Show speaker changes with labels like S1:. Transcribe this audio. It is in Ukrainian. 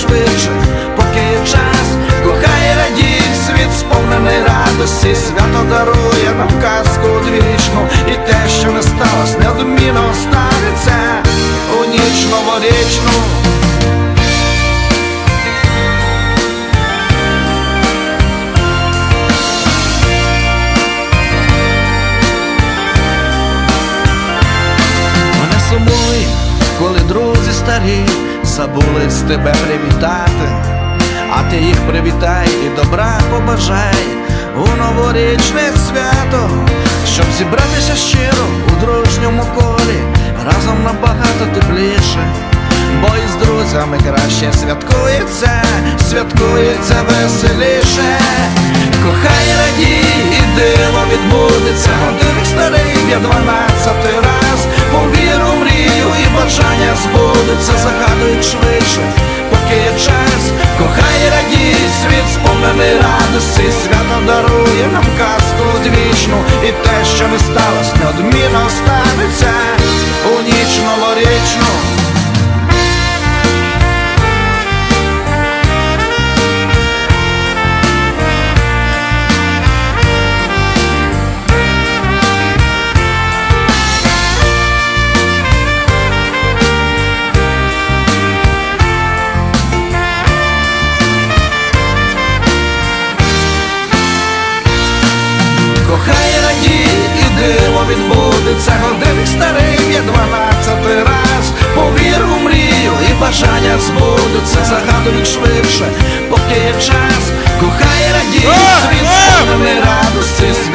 S1: Швидше, поки є час. Кохай радій, світ сповнений радості, свято дарує нам казку одвічну, і те, що не сталося, неодмінно станеться у ніч новорічну. Коли друзі старі забули з тебе привітати, а ти їх привітай і добра побажай у новорічне свято, щоб зібратися щиро у дружньому колі, разом набагато тепліше, бо із друзями краще святкується, святкується веселіше. Кохай радій, і диво відбудеться, годинник старий б'є дванадцятий збудуться, загадують швидше, поки є час, кохай радій е, світ, е! радості.